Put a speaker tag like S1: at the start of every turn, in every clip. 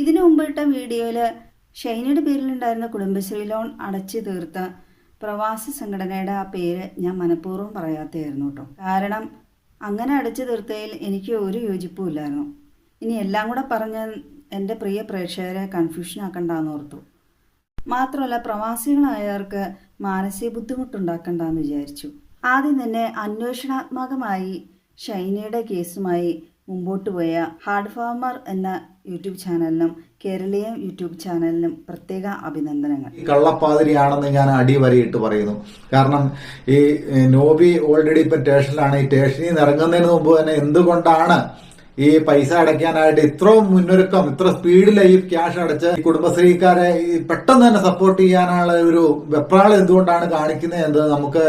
S1: ഇതിനു മുമ്പിട്ട വീഡിയോയിൽ ഷൈനയുടെ പേരിലുണ്ടായിരുന്ന കുടുംബശ്രീ ലോൺ അടച്ചു തീർത്ത പ്രവാസി സംഘടനയുടെ ആ പേര് ഞാൻ മനഃപൂർവം പറയാത്തതായിരുന്നു കേട്ടോ. കാരണം അങ്ങനെ അടച്ചു തീർത്തതിൽ എനിക്ക് ഒരു യോജിപ്പും ഇല്ലായിരുന്നു. ഇനി എല്ലാം കൂടെ പറഞ്ഞ് എന്റെ പ്രിയ പ്രേക്ഷകരെ കൺഫ്യൂഷൻ ആക്കണ്ടെന്ന് ഓർത്തു. മാത്രമല്ല പ്രവാസികളായവർക്ക് മാനസിക ബുദ്ധിമുട്ടുണ്ടാക്കണ്ടെന്ന് വിചാരിച്ചു. ആദ്യം തന്നെ അന്വേഷണാത്മകമായി ഷൈനയുടെ കേസുമായി മുമ്പോട്ട് പോയ ഹാർഡ് ഫാർമർ എന്ന യൂട്യൂബ് ചാനലിനും കേരളീയം യൂട്യൂബ് ചാനലിനും പ്രത്യേക അഭിനന്ദനങ്ങൾ.
S2: കള്ളപ്പാതിരിയാണെന്ന് ഞാൻ അടിവരയിട്ട് പറയുന്നു. കാരണം ഈ നോബി ഓൾറെഡി ഇപ്പൊ സ്റ്റേഷനിലാണ്. ഈ സ്റ്റേഷനിൽ നിന്ന് ഇറങ്ങുന്നതിന് മുമ്പ് തന്നെ എന്തുകൊണ്ടാണ് ഈ പൈസ അടയ്ക്കാനായിട്ട് ഇത്രയും മുന്നൊരുക്കം ഇത്ര സ്പീഡിൽ ഈ ക്യാഷ് അടച്ച് കുടുംബശ്രീക്കാരെ പെട്ടെന്ന് തന്നെ സപ്പോർട്ട് ചെയ്യാനുള്ള ഒരു വെപ്രാളം എന്തുകൊണ്ടാണ് കാണിക്കുന്നത് എന്ന് നമുക്ക്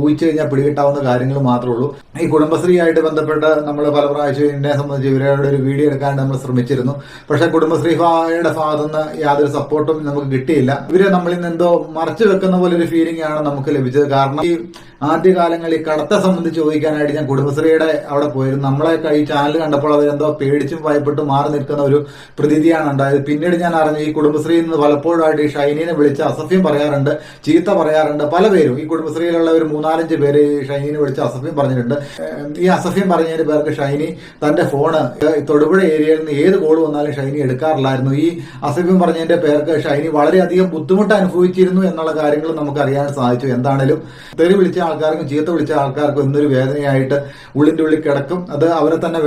S2: ഊഹിച്ചു കഴിഞ്ഞാൽ പിടികിട്ടാവുന്ന കാര്യങ്ങൾ മാത്രമേ ഉള്ളൂ. ഈ കുടുംബശ്രീയായിട്ട് ബന്ധപ്പെട്ട് നമ്മൾ പല പ്രാവശ്യം എന്നെ സംബന്ധിച്ച് ഇവരുടെ ഒരു വീഡിയോ എടുക്കാനായിട്ട് നമ്മൾ ശ്രമിച്ചിരുന്നു. പക്ഷെ കുടുംബശ്രീയുടെ ഭാഗത്തു നിന്ന് യാതൊരു സപ്പോർട്ടും നമുക്ക് കിട്ടിയില്ല. ഇവരെ നമ്മളിൽ നിന്ന് എന്തോ മറച്ചു വെക്കുന്ന പോലെ ഒരു ഫീലിംഗ് ആണ് നമുക്ക് ലഭിച്ചത്. കാരണം ഈ ആദ്യകാലങ്ങളിൽ കടത്തെ സംബന്ധിച്ച് ചോദിക്കാനായിട്ട് ഞാൻ കുടുംബശ്രീയുടെ അവിടെ പോയിരുന്നു. നമ്മളെ ഈ ചാനൽ കണ്ടപ്പോൾ അവരെന്തോ പേടിച്ചും ഭയപ്പെട്ടും മാറി നിൽക്കുന്ന ഒരു പ്രതീതിയാണ് ഉണ്ടായത്. പിന്നീട് ഞാൻ അറിഞ്ഞു ഈ കുടുംബശ്രീയിൽ നിന്ന് പലപ്പോഴായിട്ട് ഈ ഷൈനീനെ വിളിച്ച് അസഫ്യം പറയാറുണ്ട് ചീത്ത പറയാറുണ്ട്. പല പേരും ഈ കുടുംബശ്രീയിലുള്ള ഒരു മൂന്നാലഞ്ച് പേര് ഈ ഷൈനീനെ വിളിച്ച് അസഫ്യം പറഞ്ഞിട്ടുണ്ട്. ഈ അസഫ്യം പറഞ്ഞതിന് പേർക്ക് ഷൈനി തന്റെ ഫോണ് തൊടുപുഴ ഏരിയയിൽ നിന്ന് ഏത് കോൾ വന്നാലും ഷൈനി എടുക്കാറില്ലായിരുന്നു. ഈ അസഭ്യം പറഞ്ഞതിന്റെ പേർക്ക് ഷൈനി വളരെയധികം ബുദ്ധിമുട്ട് അനുഭവിച്ചിരുന്നു എന്നുള്ള കാര്യങ്ങൾ നമുക്ക് അറിയാൻ സാധിച്ചു. എന്താണേലും തെറി വിളിച്ച ആൾക്കാർക്കും ചീത്ത വിളിച്ച ആൾക്കാർക്കും ഇന്നൊരു വേദനയായിട്ട് ഉള്ളിന്റെ ഉള്ളിൽ കിടക്കും. അത് അവരെ തന്നെ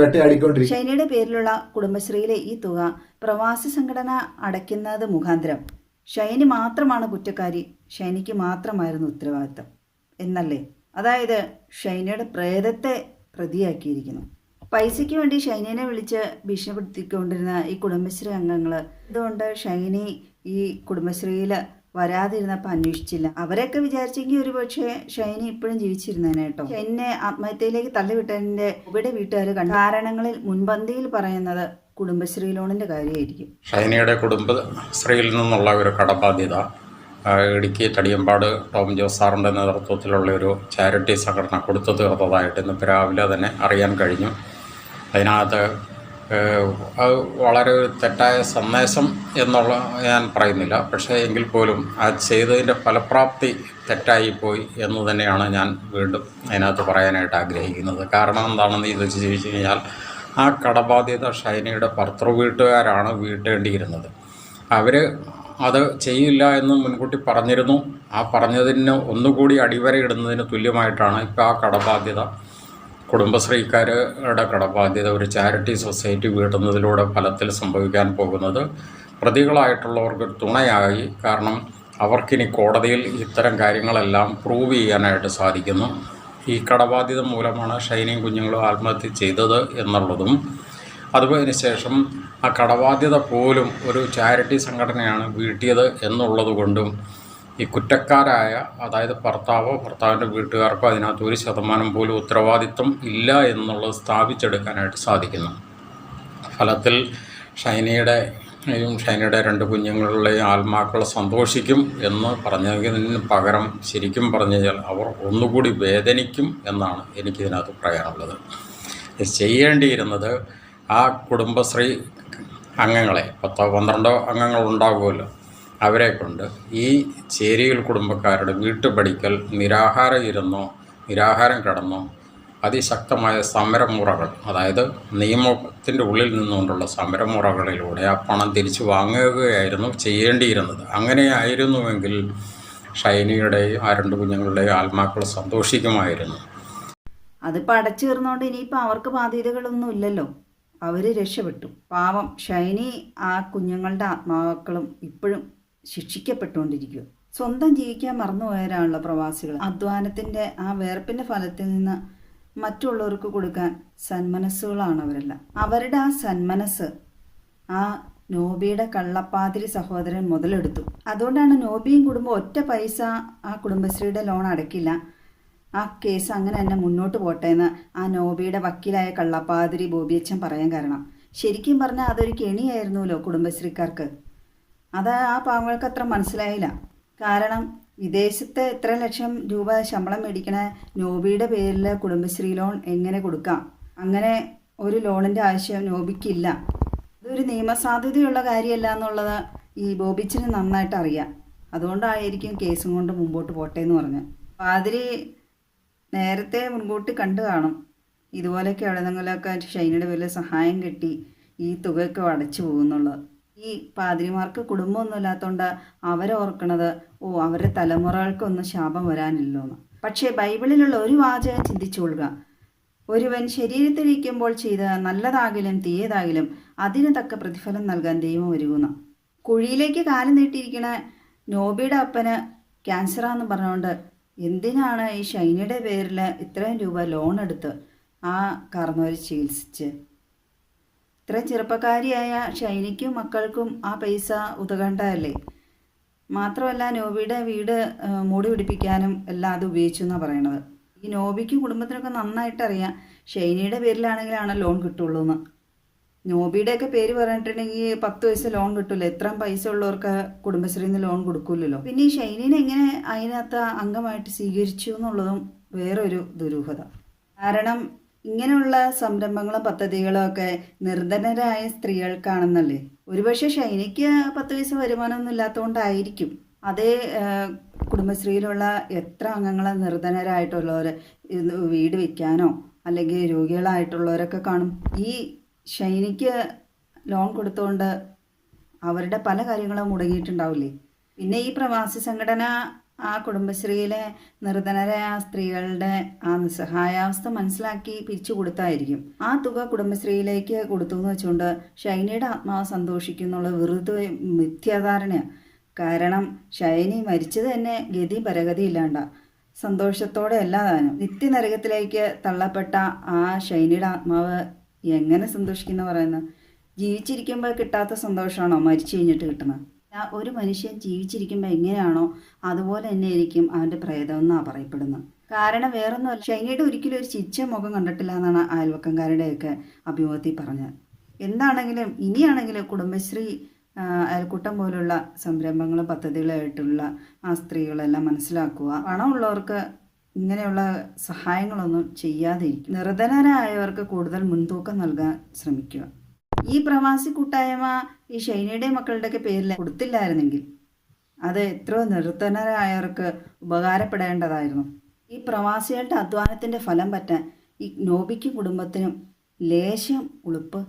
S2: വേട്ടയാടിക്കൊണ്ടിരിക്കും
S1: ഷൈനയുടെ പേരിലുള്ള കുടുംബശ്രീയിലെ ഈ തുക പ്രവാസി സംഘടന അടയ്ക്കുന്നത് മുഖാന്തരം. ഷൈനി മാത്രമാണ് കുറ്റക്കാരി. ഷൈനിക്ക് മാത്രമായിരുന്നു ഉത്തരവാദിത്തം എന്നല്ലേ? അതായത് ഷൈനയുടെ പ്രേതത്തെ പ്രതിയാക്കിയിരിക്കുന്നു. പൈസയ്ക്ക് വേണ്ടി ഷൈനിനെ വിളിച്ച് ഭീഷണിപ്പെടുത്തിക്കൊണ്ടിരുന്ന ഈ കുടുംബശ്രീ അംഗങ്ങൾ ഇതുകൊണ്ട് ഷൈനി ഈ കുടുംബശ്രീയിൽ വരാതിരുന്നപ്പോൾ അന്വേഷിച്ചില്ല. അവരൊക്കെ വിചാരിച്ചെങ്കിൽ ഒരു പക്ഷേ ഷൈനി ഇപ്പോഴും ജീവിച്ചിരുന്നേനെ കേട്ടോ. എന്നെ ആത്മഹത്യയിലേക്ക് തള്ളിവിട്ടതിന്റെ ഇവിടെ വീട്ടുകാർ കണ്ട കാരണങ്ങളിൽ മുൻപന്തിയിൽ പറയുന്നത് കുടുംബശ്രീ ലോണിന്റെ കാര്യമായിരിക്കും.
S3: ഷൈനയുടെ കുടുംബശ്രീയിൽ നിന്നുള്ള ഒരു കടബാധ്യത ഇടുക്കി തടിയമ്പാട് ടോം ജോസ് സാറിന്റെ നേതൃത്വത്തിലുള്ള ഒരു ചാരിറ്റി സംഘടന കൊടുത്തു തീർത്തതായിട്ട് ഇന്നിപ്പോൾ രാവിലെ തന്നെ അറിയാൻ കഴിഞ്ഞു. അതിനകത്ത് അത് വളരെ ഒരു തെറ്റായ സന്ദേശം എന്നുള്ള ഞാൻ പറയുന്നില്ല. പക്ഷേ എങ്കിൽ പോലും ആ ചെയ്തതിന്റെ ഫലപ്രാപ്തി തെറ്റായിപ്പോയി എന്ന് തന്നെയാണ് ഞാൻ വീണ്ടും അതിനകത്ത് പറയാനായിട്ട് ആഗ്രഹിക്കുന്നത്. കാരണം എന്താണെന്ന് ഇത് ചോദിച്ചു കഴിഞ്ഞാൽ ആ കടബാധ്യത ഷൈനയുടെ ഭർത്തൃ വീട്ടുകാരാണ് വീട്ടേണ്ടിയിരുന്നത്. അവർ അത് ചെയ്യില്ല എന്ന് മുൻകൂട്ടി പറഞ്ഞിരുന്നു. ആ പറഞ്ഞതിന് ഒന്നുകൂടി അടിവരയിടുന്നതിന് തുല്യമായിട്ടാണ് ഇപ്പോൾ ആ കടബാധ്യത കുടുംബശ്രീക്കാരുടെ കടബാധ്യത ഒരു ചാരിറ്റി സൊസൈറ്റി വീട്ടുന്നതിലൂടെ ഫലത്തിൽ സംഭവിക്കാൻ പോകുന്നത് പ്രതികളായിട്ടുള്ളവർക്ക് തുണയായി. കാരണം അവർക്കിനി കോടതിയിൽ ഇത്തരം കാര്യങ്ങളെല്ലാം പ്രൂവ് ചെയ്യാനായിട്ട് സാധിക്കുന്നു. ഈ കടബാധ്യത മൂലമാണ് ഷൈനിയും കുഞ്ഞുങ്ങളും ആത്മഹത്യ ചെയ്തത് എന്നുള്ളതും. അതുപോലെ ശേഷം ആ കടബാധ്യത പോലും ഒരു ചാരിറ്റി സംഘടനയാണ് വീട്ടിയത് എന്നുള്ളത് കൊണ്ടും ഈ കുറ്റക്കാരായ അതായത് ഭർത്താവോ ഭർത്താവിന്റെ വീട്ടുകാർക്കോ അതിനകത്ത് ഒരു ശതമാനം പോലും ഉത്തരവാദിത്വം ഇല്ല എന്നുള്ളത് സ്ഥാപിച്ചെടുക്കാനായിട്ട് സാധിക്കുന്നു. ഫലത്തിൽ ഷൈനയുടെ ഷൈനയുടെ രണ്ട് കുഞ്ഞുങ്ങളുടെയും ആത്മാക്കൾ സന്തോഷിക്കും എന്ന് പറഞ്ഞതിന് പകരം ശരിക്കും പറഞ്ഞു കഴിഞ്ഞാൽ അവർ ഒന്നുകൂടി വേദനിക്കും എന്നാണ് എനിക്കിതിനകത്ത് പറയാനുള്ളത്. ചെയ്യേണ്ടിയിരുന്നത് ആ കുടുംബശ്രീ അംഗങ്ങളെ പത്തോ പന്ത്രണ്ടോ അംഗങ്ങൾ ഉണ്ടാകുമല്ലോ അവരെ കൊണ്ട് ഈ ചേരിയിൽ കുടുംബക്കാരുടെ വീട്ടുപടിക്കൽ നിരാഹാരം ഇരുന്നോ നിരാഹാരം കിടന്നോ അതിശക്തമായ സമരമുറകൾ അതായത് നിയമത്തിന്റെ ഉള്ളിൽ നിന്നുകൊണ്ടുള്ള സമരമുറകളിലൂടെ ആ പണം തിരിച്ചു വാങ്ങുകയായിരുന്നു ചെയ്യേണ്ടിയിരുന്നത്. അങ്ങനെയായിരുന്നുവെങ്കിൽ ഷൈനിയുടെയും ആ രണ്ട് കുഞ്ഞുങ്ങളുടെയും ആത്മാക്കൾ സന്തോഷിക്കുമായിരുന്നു.
S1: അതിപ്പോൾ അടച്ചു തീർന്നുകൊണ്ട് ഇനിയിപ്പോൾ അവർക്ക് ബാധ്യതകളൊന്നും ഇല്ലല്ലോ. അവർ രക്ഷപ്പെട്ടു. പാവം ഷൈനി ആ കുഞ്ഞുങ്ങളുടെ ആത്മാക്കളും ഇപ്പോഴും ശിക്ഷിക്കപ്പെട്ടുകൊണ്ടിരിക്കുക. സ്വന്തം ജീവിക്കാൻ മറന്നുപോയവരാണല്ലോ പ്രവാസികൾ. അധ്വാനത്തിന്റെ ആ വേർപ്പിന്റെ ഫലത്തിൽ നിന്ന് മറ്റുള്ളവർക്ക് കൊടുക്കാൻ സന്മനസ്സുകളാണ് അവരെല്ലാം അവരുടെ ആ സന്മനസ് ആ നോബിയുടെ കള്ളപ്പാതിരി സഹോദരൻ മുതലെടുത്തു. അതുകൊണ്ടാണ് നോബിയും കുടുംബം ഒറ്റ പൈസ ആ കുടുംബശ്രീയുടെ ലോൺ അടക്കില്ല. ആ കേസ് അങ്ങനെ തന്നെ മുന്നോട്ട് പോട്ടെ എന്ന് ആ നോബിയുടെ വക്കീലായ കള്ളപ്പാതിരി ബോബിയച്ചൻ പറയാൻ കാരണം. ശരിക്കും പറഞ്ഞാൽ അതൊരു കെണിയായിരുന്നല്ലോ കുടുംബശ്രീക്കാർക്ക്? അത് ആ പാവങ്ങൾക്ക് അത്ര മനസ്സിലായില്ല. കാരണം വിദേശത്ത് എത്ര ലക്ഷം രൂപ ശമ്പളം മേടിക്കണ നോബിയുടെ പേരിൽ കുടുംബശ്രീ ലോൺ എങ്ങനെ കൊടുക്കാം? അങ്ങനെ ഒരു ലോണിന്റെ ആവശ്യം നോബിക്കില്ല. ഇതൊരു നിയമസാധ്യതയുള്ള കാര്യമല്ല എന്നുള്ളത് ഈ ബോബിച്ചിന് നന്നായിട്ട് അറിയാം. അതുകൊണ്ടായിരിക്കും കേസും കൊണ്ട് മുമ്പോട്ട് പോട്ടെ എന്ന് പറഞ്ഞു. പാതിരി നേരത്തെ മുൻകൂട്ടി കണ്ടു കാണും. ഇതുപോലെയൊക്കെ എവിടെന്നെങ്കിലുമൊക്കെ ഷൈനയുടെ പേരിൽ സഹായം കിട്ടി ഈ തുകയൊക്കെ അടച്ചു പോകുന്നുള്ളത്. ഈ പാതിരിമാർക്ക് കുടുംബമൊന്നുമില്ലാത്തതുകൊണ്ട് അവരോർക്കണത് ഓ അവരുടെ തലമുറകൾക്കൊന്നും ശാപം വരാനില്ലോ എന്ന് പക്ഷേ ബൈബിളിലുള്ള ഒരു വാചകം ചിന്തിച്ചു കൊള്ളുക. ഒരുവൻ ശരീരത്തിലിരിക്കുമ്പോൾ ചെയ്ത നല്ലതാകിലും തീയതാകിലും അതിന് തക്ക പ്രതിഫലം നൽകാൻ ദൈവം ഒരുങ്ങുന്ന. കുഴിയിലേക്ക് കാലം നീട്ടിയിരിക്കുന്ന നോബിയുടെ അപ്പന് ക്യാൻസറാന്ന് പറഞ്ഞുകൊണ്ട് എന്തിനാണ് ഈ ഷൈനിയുടെ പേരിൽ ഇത്രയും രൂപ ലോൺ എടുത്ത് ആ കാർന്നവർ ചികിത്സിച്ച്? ഇത്ര ചെറുപ്പക്കാരിയായ ഷൈനിക്കും മക്കൾക്കും ആ പൈസ ഉതകണ്ടല്ലേ മാത്രമല്ല നോബിയുടെ വീട് മൂടി പിടിപ്പിക്കാനും എല്ലാം അത് ഉപയോഗിച്ചു എന്നാണ് പറയണത്. ഈ നോബിക്കും കുടുംബത്തിനൊക്കെ നന്നായിട്ട് അറിയാം ഷൈനിയുടെ പേരിലാണെങ്കിലാണ് ലോൺ കിട്ടുള്ളൂ എന്ന് നോബിയുടെയൊക്കെ പേര് പറഞ്ഞിട്ടുണ്ടെങ്കിൽ പത്ത് വയസ്സ് ലോൺ കിട്ടില്ല എത്രയും പൈസ ഉള്ളവർക്ക് കുടുംബശ്രീയിൽ നിന്ന് ലോൺ കൊടുക്കില്ലല്ലോ പിന്നെ ഈ ഷൈനീനെ എങ്ങനെ അതിനകത്ത് അംഗമായിട്ട് സ്വീകരിച്ചു എന്നുള്ളതും വേറൊരു ദുരൂഹത. കാരണം ഇങ്ങനെയുള്ള സംരംഭങ്ങളും പദ്ധതികളും ഒക്കെ നിർധനരായ സ്ത്രീകൾക്കാണെന്നല്ലേ? ഒരുപക്ഷെ ഷൈനിക്ക് പത്ത് പൈസ വരുമാനമൊന്നും ഇല്ലാത്തതുകൊണ്ടായിരിക്കും അതേ കുടുംബശ്രീയിലുള്ള എത്ര അംഗങ്ങളെ നിർധനരായിട്ടുള്ളവർ വീട് വെക്കാനോ അല്ലെങ്കിൽ രോഗികളായിട്ടുള്ളവരൊക്കെ കാണും. ഈ ഷൈനിക്ക് ലോൺ കൊടുത്തുകൊണ്ട് അവരുടെ പല കാര്യങ്ങളും മുടങ്ങിയിട്ടുണ്ടാവില്ലേ? പിന്നെ ഈ പ്രവാസി സംഘടന ആ കുടുംബശ്രീയിലെ നിർധനരായ സ്ത്രീകളുടെ ആ നിസ്സഹായാവസ്ഥ മനസ്സിലാക്കി പിരിച്ചു കൊടുത്തായിരിക്കും. ആ തുക കുടുംബശ്രീയിലേക്ക് കൊടുത്തു എന്ന് വെച്ചുകൊണ്ട് ഷൈനിയുടെ ആത്മാവ് സന്തോഷിക്കുന്നുള്ള വെറുതെ മിഥ്യാധാരണയാണ് കാരണം ഷൈനി മരിച്ചത് തന്നെ ഗതി പരഗതി ഇല്ലാണ്ട. സന്തോഷത്തോടെ അല്ലാതാനും നിത്യനരകത്തിലേക്ക് തള്ളപ്പെട്ട ആ ഷൈനിയുടെ ആത്മാവ് എങ്ങനെ സന്തോഷിക്കുന്ന പറയുന്നത് ജീവിച്ചിരിക്കുമ്പോൾ കിട്ടാത്ത സന്തോഷമാണോ മരിച്ചു കഴിഞ്ഞിട്ട് കിട്ടുന്നത് ഒരു മനുഷ്യൻ ജീവിച്ചിരിക്കുമ്പോൾ എങ്ങനെയാണോ അതുപോലെ തന്നെ ആയിരിക്കും അവന്റെ പ്രേതം എന്നാണ് പറയപ്പെടുന്നത്. കാരണം വേറൊന്നുമല്ല ഷൈനയുടെ ഒരിക്കലും ഒരു ചിച്ച മുഖം കണ്ടിട്ടില്ല എന്നാണ് അയൽവക്കംകാരുടെയൊക്കെ അഭിമുഖത്തിൽ പറഞ്ഞത്. എന്താണെങ്കിലും ഇനിയാണെങ്കിലും കുടുംബശ്രീ അയൽക്കൂട്ടം പോലുള്ള സംരംഭങ്ങളും പദ്ധതികളായിട്ടുള്ള ആ സ്ത്രീകളെല്ലാം മനസ്സിലാക്കുക. പണമുള്ളവർക്ക് ഇങ്ങനെയുള്ള സഹായങ്ങളൊന്നും ചെയ്യാതിരിക്കും നിർധനരായവർക്ക് കൂടുതൽ മുൻതൂക്കം നൽകാൻ ശ്രമിക്കുക. ഈ പ്രവാസി കൂട്ടായ്മ ഈ ഷൈനയുടെ മക്കളുടെയൊക്കെ പേരിൽ കൊടുത്തില്ലായിരുന്നെങ്കിൽ അത് എത്രയോ നിർത്തനരായവർക്ക് ഉപകാരപ്പെടേണ്ടതായിരുന്നു. ഈ പ്രവാസികളുടെ അധ്വാനത്തിന്റെ ഫലം പറ്റാൻ ഈ നോബിക്ക് കുടുംബത്തിനും ലേശം ഉളുപ്പ്